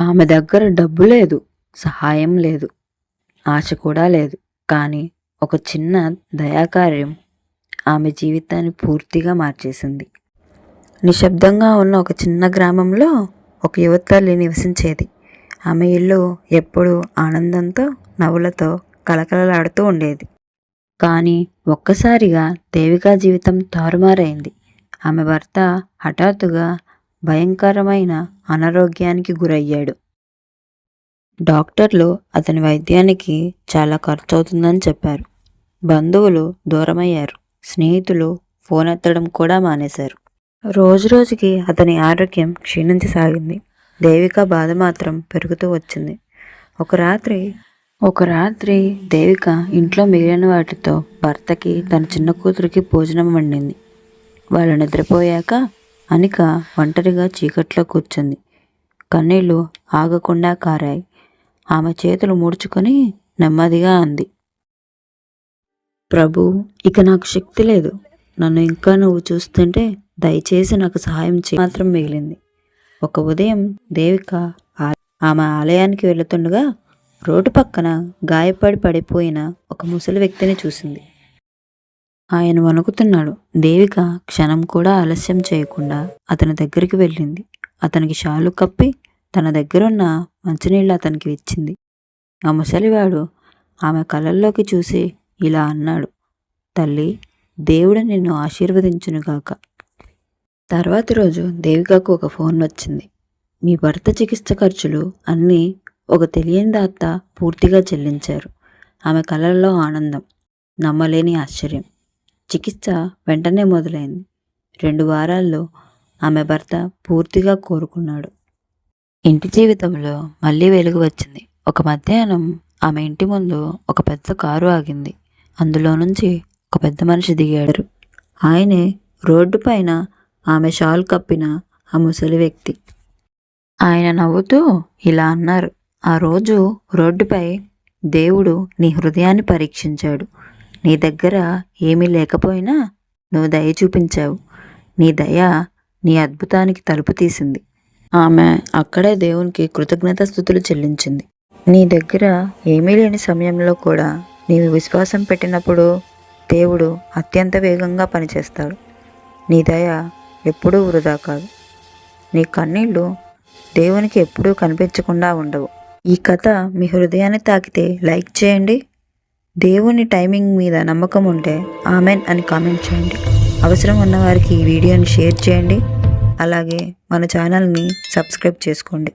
ఆమె దగ్గర డబ్బు లేదు సహాయం లేదు ఆశ కూడా లేదు. కానీ ఒక చిన్న దయాకార్యం ఆమె జీవితాన్ని పూర్తిగా మార్చేసింది. నిశ్శబ్దంగా ఉన్న ఒక చిన్న గ్రామంలో ఒక యువతల్లి నివసించేది. ఆమె ఇల్లు ఎప్పుడూ ఆనందంతో నవ్వులతో కలకలలాడుతూ ఉండేది. కానీ ఒక్కసారిగా దేవికా జీవితం తారుమారైంది. ఆమె భర్త హఠాత్తుగా భయంకరమైన అనారోగ్యానికి గురయ్యాడు. డాక్టర్లు అతని వైద్యానికి చాలా ఖర్చు అవుతుందని చెప్పారు. బంధువులు దూరమయ్యారు. స్నేహితులు ఫోన్ ఎత్తడం కూడా మానేశారు. రోజురోజుకి అతని ఆరోగ్యం క్షీణించసాగింది దేవిక బాధ మాత్రం పెరుగుతూ వచ్చింది. ఒక రాత్రి ఒక రాత్రి దేవిక ఇంట్లో మిగిలిన వాటితో భర్తకి తన చిన్న కూతురికి భోజనం వండింది. వాళ్ళు నిద్రపోయాక అనిక ఒంటరిగా చీకట్లో కూర్చుంది. కన్నీళ్ళు ఆగకుండా కారాయి. ఆమె చేతులు ముడుచుకొని నెమ్మదిగా అంది. ప్రభు ఇక నాకు శక్తి లేదు. నన్ను ఇంకా నువ్వు చూస్తుంటే దయచేసి నాకు సహాయం చే మాత్రం మిగిలింది. ఒక ఉదయం దేవిక ఆమె ఆలయానికి వెళుతుండగా రోడ్డు పక్కన గాయపడి పడిపోయిన ఒక ముసలి వ్యక్తిని చూసింది. ఆయన వణుకుతున్నాడు. దేవిక క్షణం కూడా ఆలస్యం చేయకుండా అతని దగ్గరికి వెళ్ళింది. అతనికి షాలు కప్పి తన దగ్గరున్న మంచినీళ్ళు అతనికి ఇచ్చింది. ఆ ముసలివాడు ఆమె కళ్ళల్లోకి చూసి ఇలా అన్నాడు. తల్లి దేవుడు నిన్ను ఆశీర్వదించునుగాక. తర్వాతి రోజు దేవికకు ఒక ఫోన్ వచ్చింది. మీ భర్త చికిత్స ఖర్చులు అన్నీ ఒక తెలియని దాత పూర్తిగా చెల్లించారు. ఆమె కళ్ళల్లో ఆనందం. నమ్మలేని ఆశ్చర్యం. చికిత్స వెంటనే మొదలైంది. రెండు వారాల్లో ఆమె భర్త పూర్తిగా కోరుకున్నాడు. ఇంటి జీవితంలో మళ్ళీ వెలుగు వచ్చింది. ఒక మధ్యాహ్నం ఆమె ఇంటి ముందు ఒక పెద్ద కారు ఆగింది. అందులో నుంచి ఒక పెద్ద మనిషి దిగాడు. ఆయనే రోడ్డు పైన ఆమె షాల్ కప్పిన ఆ ముసలి వ్యక్తి. ఆయన నవ్వుతూ ఇలా అన్నారు. ఆ రోజు రోడ్డుపై దేవుడు నీ హృదయాన్ని పరీక్షించాడు. నీ దగ్గర ఏమీ లేకపోయినా నువ్వు దయ చూపించావు. నీ దయ నీ అద్భుతానికి తలుపు తీసింది. ఆమె అక్కడే దేవునికి కృతజ్ఞత స్థుతులు చెల్లించింది. నీ దగ్గర ఏమీ లేని సమయంలో కూడా నీవు విశ్వాసం పెట్టినప్పుడు దేవుడు అత్యంత వేగంగా పనిచేస్తాడు. నీ దయ ఎప్పుడూ వృధా కాదు. నీ కన్నీళ్ళు దేవునికి ఎప్పుడూ కనిపించకుండా ఉండవు. ఈ కథ మీ హృదయాన్ని తాకితే లైక్ చేయండి. దేవుని టైమింగ్ మీద నమ్మకం ఉంటే ఆమెన్ అని కామెంట్ చేయండి. అవసరం ఉన్న వారికి ఈ వీడియోని షేర్ చేయండి. అలాగే మన ఛానల్ని సబ్స్క్రైబ్ చేసుకోండి.